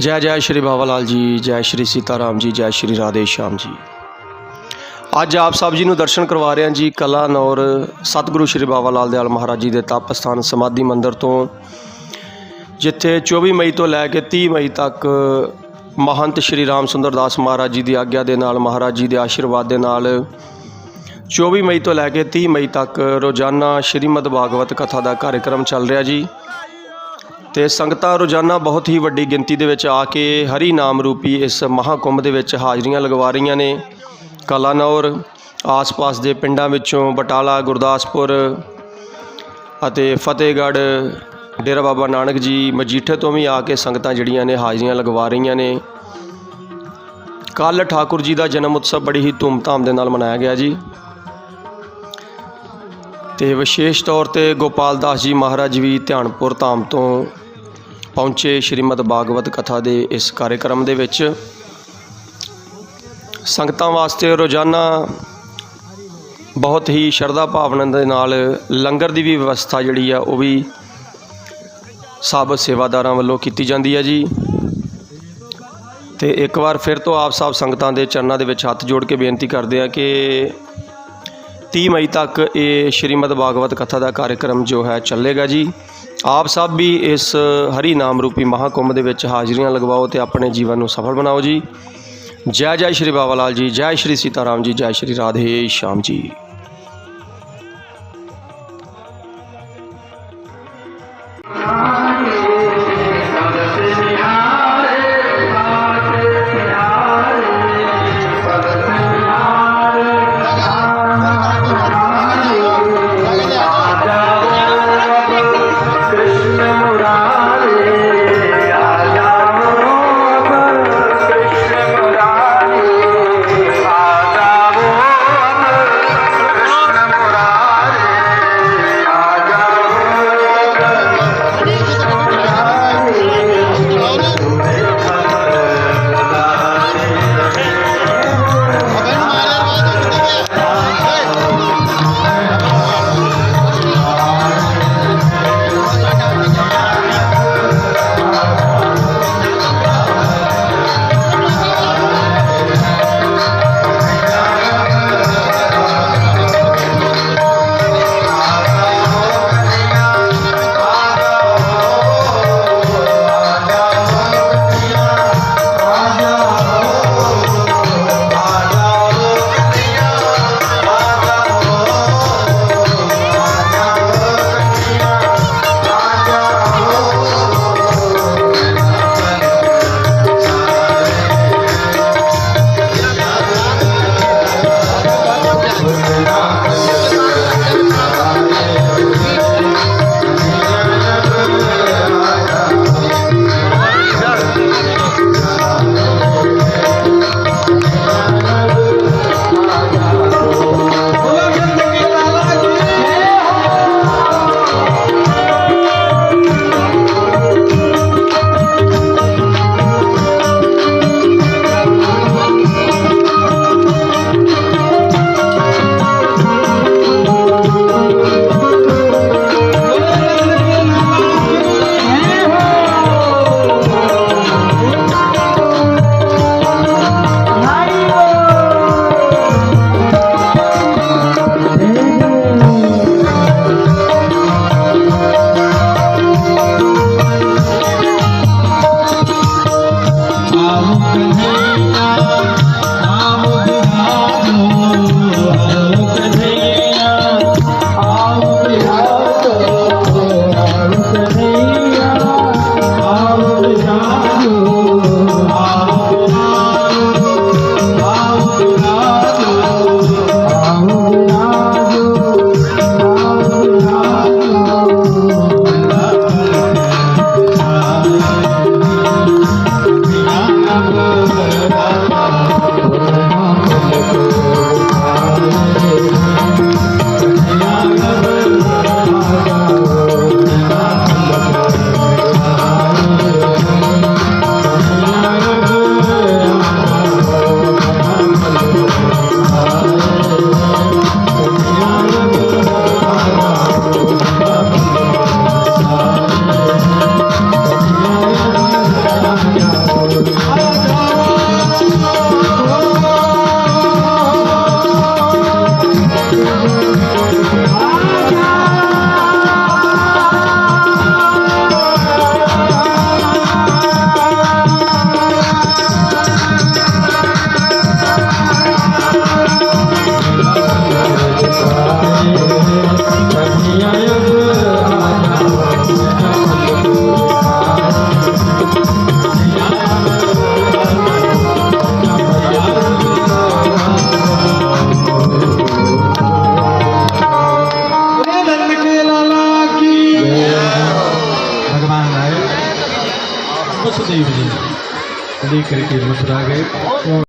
ਜੈ ਜੈ ਸ਼੍ਰੀ ਬਾਬਾ ਲਾਲ ਜੀ, ਜੈ ਸ਼੍ਰੀ ਸੀਤਾ ਰਾਮ ਜੀ, ਜੈ ਸ਼੍ਰੀ ਰਾਧੇ ਸ਼ਾਮ ਜੀ। ਅੱਜ ਆਪ ਸਭ ਜੀ ਨੂੰ ਦਰਸ਼ਨ ਕਰਵਾ ਰਹੇ ਹਾਂ ਜੀ ਕਲਾਨੌਰ ਸਤਿਗੁਰੂ ਸ਼੍ਰੀ ਬਾਬਾ ਲਾਲ ਦਿਆਲ ਮਹਾਰਾਜ ਜੀ ਦੇ ਤਪ ਸਥਾਨ ਸਮਾਧੀ ਮੰਦਿਰ ਤੋਂ, ਜਿੱਥੇ 24 ਮਈ ਤੋਂ ਲੈ ਕੇ 30 ਮਈ ਤੱਕ ਮਹੰਤ ਸ਼੍ਰੀ ਰਾਮ ਸੁੰਦਰ ਦਾਸ ਮਹਾਰਾਜ ਜੀ ਦੀ ਆਗਿਆ ਦੇ ਨਾਲ, ਮਹਾਰਾਜ ਜੀ ਦੇ ਆਸ਼ੀਰਵਾਦ ਦੇ ਨਾਲ 24 ਮਈ ਤੋਂ ਲੈ ਕੇ 30 ਮਈ ਤੱਕ ਰੋਜ਼ਾਨਾ ਸ਼੍ਰੀਮਦ ਭਾਗਵਤ ਕਥਾ ਦਾ ਕਾਰਜਕ੍ਰਮ ਚੱਲ ਰਿਹਾ ਜੀ। ਤੇ ਸੰਗਤਾਂ ਰੋਜ਼ਾਨਾ ਬਹੁਤ ਹੀ ਵੱਡੀ ਗਿਣਤੀ ਦੇ ਵਿੱਚ ਆ ਕੇ ਹਰੀ ਨਾਮ ਰੂਪੀ ਇਸ ਮਹਾਕੁੰਭ ਦੇ ਵਿੱਚ ਹਾਜ਼ਰੀਆਂ ਲਗਵਾ ਰਹੀਆਂ ਨੇ। ਕਲਾਨੌਰ, ਆਸ-ਪਾਸ ਦੇ ਪਿੰਡਾਂ ਵਿੱਚੋਂ ਬਟਾਲਾ, ਗੁਰਦਾਸਪੁਰ ਅਤੇ ਫਤਿਹਗੜ੍ਹ, ਡੇਰਾ ਬਾਬਾ ਨਾਨਕ ਜੀ ਮਜੀਠੇ ਤੋਂ ਵੀ ਆ ਕੇ ਸੰਗਤਾਂ ਜਿਹੜੀਆਂ ਨੇ ਹਾਜ਼ਰੀਆਂ ਲਗਵਾ ਰਹੀਆਂ ਨੇ। ਕੱਲ ਠਾਕੁਰ ਜੀ ਦਾ ਜਨਮ ਉਤਸਵ ਬੜੀ ਹੀ ਧੂਮਧਾਮ ਦੇ ਨਾਲ ਮਨਾਇਆ ਗਿਆ ਜੀ। ਤੇ ਵਿਸ਼ੇਸ਼ ਤੌਰ ਤੇ ਗੋਪਾਲ ਦਾਸ ਜੀ ਮਹਾਰਾਜ ਵੀ ਧਿਆਨਪੁਰ ਧਾਮ ਤੋਂ ਪਹੁੰਚੇ ਸ਼੍ਰੀਮਦ ਭਾਗਵਤ ਕਥਾ ਦੇ ਇਸ ਕਾਰਜਕ੍ਰਮ ਦੇ ਵਿੱਚ। ਸੰਗਤਾਂ ਵਾਸਤੇ ਰੋਜ਼ਾਨਾ ਬਹੁਤ ਹੀ ਸ਼ਰਧਾ ਭਾਵਨਾ ਦੇ ਨਾਲ ਲੰਗਰ ਦੀ ਵੀ ਵਿਵਸਥਾ ਜਿਹੜੀ ਆ ਉਹ ਵੀ ਸਭ ਸੇਵਾਦਾਰਾਂ ਵੱਲੋਂ ਕੀਤੀ ਜਾਂਦੀ ਹੈ ਜੀ। ਤੇ ਇੱਕ ਵਾਰ ਫਿਰ ਤੋਂ ਆਪ ਸਭ ਸੰਗਤਾਂ ਦੇ ਚਰਨਾਂ ਦੇ ਵਿੱਚ ਹੱਥ ਜੋੜ ਕੇ ਬੇਨਤੀ ਕਰਦੇ ਆ ਕਿ 30 ਮਈ ਤੱਕ ਇਹ ਸ਼੍ਰੀਮਦ ਭਾਗਵਤ ਕਥਾ ਦਾ ਕਾਰਜਕ੍ਰਮ ਜੋ ਹੈ ਚੱਲੇਗਾ ਜੀ। ਆਪ ਸਭ ਵੀ ਇਸ ਹਰੀ ਨਾਮ ਰੂਪੀ ਮਹਾਕੁੰਭ ਦੇ ਵਿੱਚ ਹਾਜ਼ਰੀਆਂ ਲਗਵਾਓ ਤੇ ਆਪਣੇ ਜੀਵਨ ਨੂੰ ਸਫਲ ਬਣਾਓ ਜੀ। ਜੈ ਜੈ ਸ਼੍ਰੀ ਬਾਬਾ ਲਾਲ ਜੀ, ਜੈ ਸ਼੍ਰੀ ਸੀਤਾ ਰਾਮ ਜੀ, ਜੈ ਸ਼੍ਰੀ ਰਾਧੇ ਸ਼ਾਮ ਜੀ। सही मिली देख करके मुस्कुरा गए